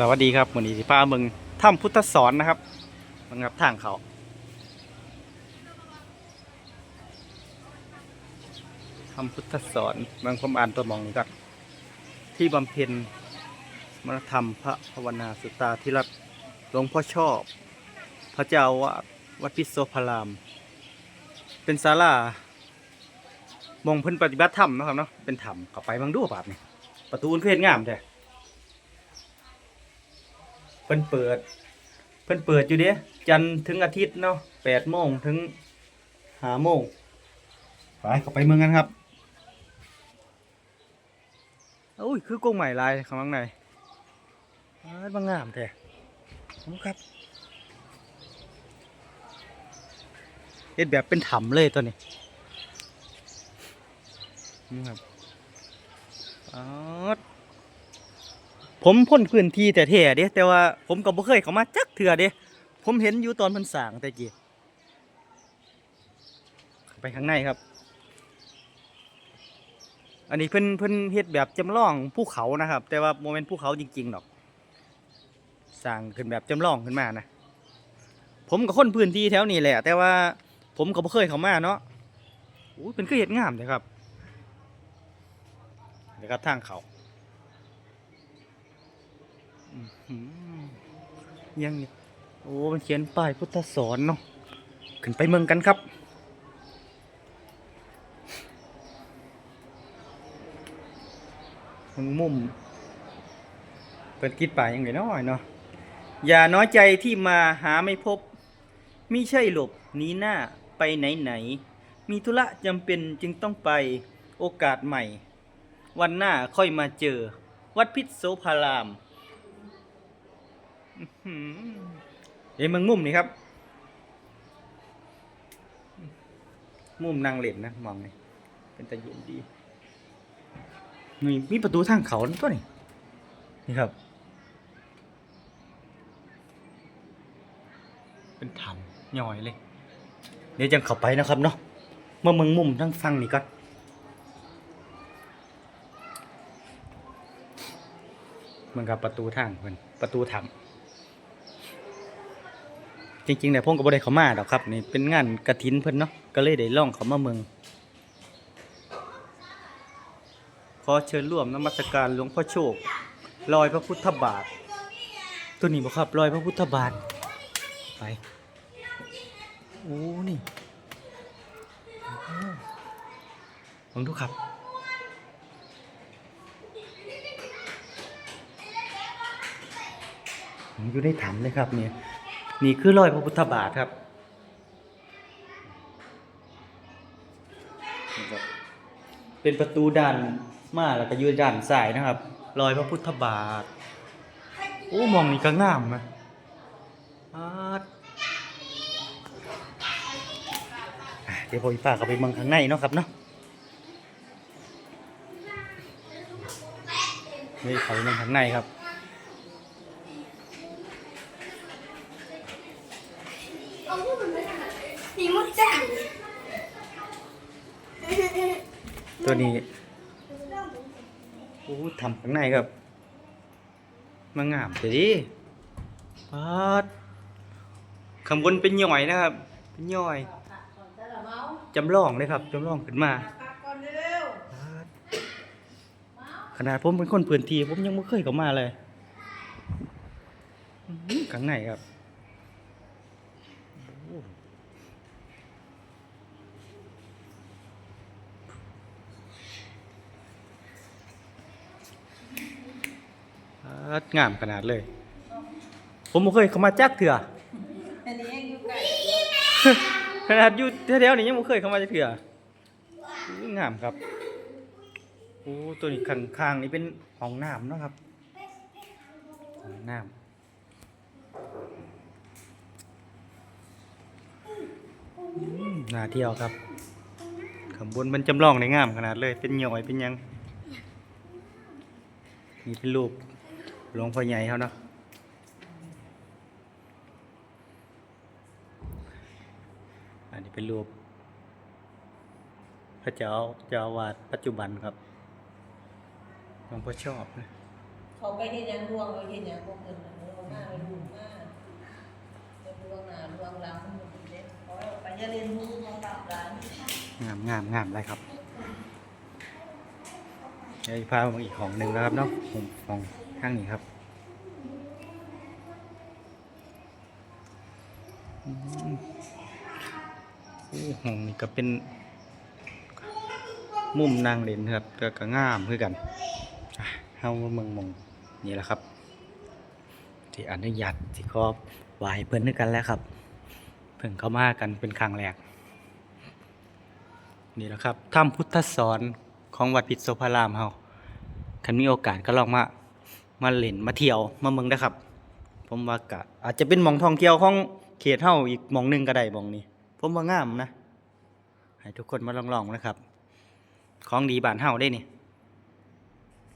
สวัสดีครับวันนี้สิพาเมืองถ้ำพุทธสอนนะครับมังครับทางเขาถ้ำพุทธสอนเมืองผมอ่านตัวมองนี่ครับที่บำเพ็ญมรธรรมพระภาวนาสุตาธิรัตหลวงพ่อชอบ พระเจ้าวาดวัดพิโสพาราม เป็นศาลามองเพิ่นปฏิบัติธรรมนะครับเนาะเป็นธรรมเข้าไปบางดูแบบนี่ประตูมันคือเฮ็ดงามแท้ เพิ่นเปิด เพิ่นเปิดอยู่เด้จันทร์ถึงอาทิตย์เนาะแปดโมงถึงห้าโมงไปเข้าไปเมืองกันครับอุ้ยคือกงใหม่ลายข้างในอ้บางงามแท้ขอบคุณครับเฮ็ดแบบเป็นถ้ำเลยตัวนี้นี่ครับอ๋อ ผมพ้นพื้นที่แต่แท้เด้แต่ว่าผมก็บ่เคยเข้ามาจักเทื่อเด้ผมเห็นอยู่ตอนพิ่นสางแต่กี้ไปข้างในครับ อันนี้เพิ่นเพิ่นเฮ็ดแบบจำลองภูเขานะครับ แต่ว่าโมเมนต์ภูเขาจริงๆหรอกสร้างขึ้นแบบจำลองขึ้นมานะผมก็คนพื้นที่แถวนี้แหละ แต่ว่าผมก็บ่เคยเข้ามาเนาะอู้เป็นคือเฮ็ดงามเลยครับเดี๋ยวครับทางเขา ยังนี่โอ้มันเขียนป้ายพุทธสอนเนาะขึ้นไปเมืองกันครับมุมมุมเปิดกิดป่ายยังไงน้อยเนาะอย่าน้อยใจที่มาหาไม่พบมิใช่หลบหนีหน้าไปไหนไหน มีธุระจำเป็นจึงต้องไปโอกาสใหม่ วันหน้าค่อยมาเจอ วัดพิษโสภารามหืม เอ้ยมึงมุมนี่ครับ มุมนางเล่นนะมองไงเป็นตะยุนดีนี่มีประตูทางเขาตัวนี่นี่ครับ เป็นถ้ำย่อยเลย เดี๋ยวจังเข้าไปนะครับเนาะเมื่อมึงมุมทั้งฟังนี่ก่อนมันกับประตูทางเพิ่นประตูถ้ำ จริงๆเนี่ยผมก็บ่ได้เขามาดอกครับนี่เป็นงานกระถินเพิ่นเนาะก็เลยได้ล่องเขามาเมืองขอเชิญร่วมนมัสการหลวงพ่อโชครอยพระพุทธบาท ตัวนี้บ่ครับรอยพระพุทธบาทไปโอ้นี่โอ้ลองดูครับอยู่ในถ้ำเลยครับเนี่ย นี่คือรอยพระพุทธบาทครับนี่ครับเป็นประตูด้านมาแล้วก็อยู่ด้านซ้ายนะครับ รอยพระพุทธบาทโอ้มองนี่ก็งามนะอาดอะเดี๋ยวพออีป้าเข้าไปเมืองข้างในเนาะครับเนาะนี่เขาไปเมืองข้างในครับ มีมดจังตัวนี้โอ้ทำข้างในครับมางามเลยดิปาดขำบนเป็นย่อยนะครับ เป็นย่อยจำลองเลยครับจำลองขึ้นมาขนาดผมเป็นคนพื้นที่ผมยังไม่เคยเข้ามาเลยข้างในครับ งามขนาดเลย ผมไม่เคยเข้ามาจักเถื่ออันนี้ยังอยู่ไกลขนาดอยู่แถวๆนี้ยังไม่เคยเข้ามาจะเถื่ออู้งามครับโอ้ตัวนี้ข้างๆนี่เป็นห้องน้ำเนาะครับห้องน้ำอืมน่าเที่ยวครับข้างบนมันจำลองในงามขนาดเลย เป็นหย่อยเป็นหยัง นี่เป็นรูป หลวงพ่อใหญ่เขาเนาะอันนี้เป็นรูปพระเจ้าเจ้าวาดปัจจุบันครับหลวงพ่อชอบนะเขาไปเห็นยังดวงเราเห็นยังพวกเงินน่ะเออมาไปดูมาไปดวงหน้าดวงหลังมันอยู่เด็กขอให้ไปอย่าเรียนรู้มาปรับร้านงามงามงามเลยครับเดี๋ยวพามาอีกของหนึ่งแล้วครับเนาะของ ข้างนี้ครับอืมโอ้ห้องนี้ก็เป็น มุมนางเล่นครับก็ก็งามคือกันเฮามาเมืองมองนี่แหละครับ ที่อนุญาตที่ขอไหวเพิ่นด้วยกันแล้วครับ เพิ่งเข้ามากันเป็นครั้งแรกนี่แหละครับถ้ำพุทธสอนของวัดพิษโสภารามเฮาคันมีโอกาสก็ลองมา มาเล่นมาเที่ยวมาเมืองนะครับ ผมว่ากะอาจจะเป็นหมองท่องเที่ยวของเขตเฮาอีกหมองหนึ่งก็ได้หมองนี้ ผมว่างามนะ ให้ทุกคนมาลองๆนะครับ ของดีบ้านเฮาได้นี่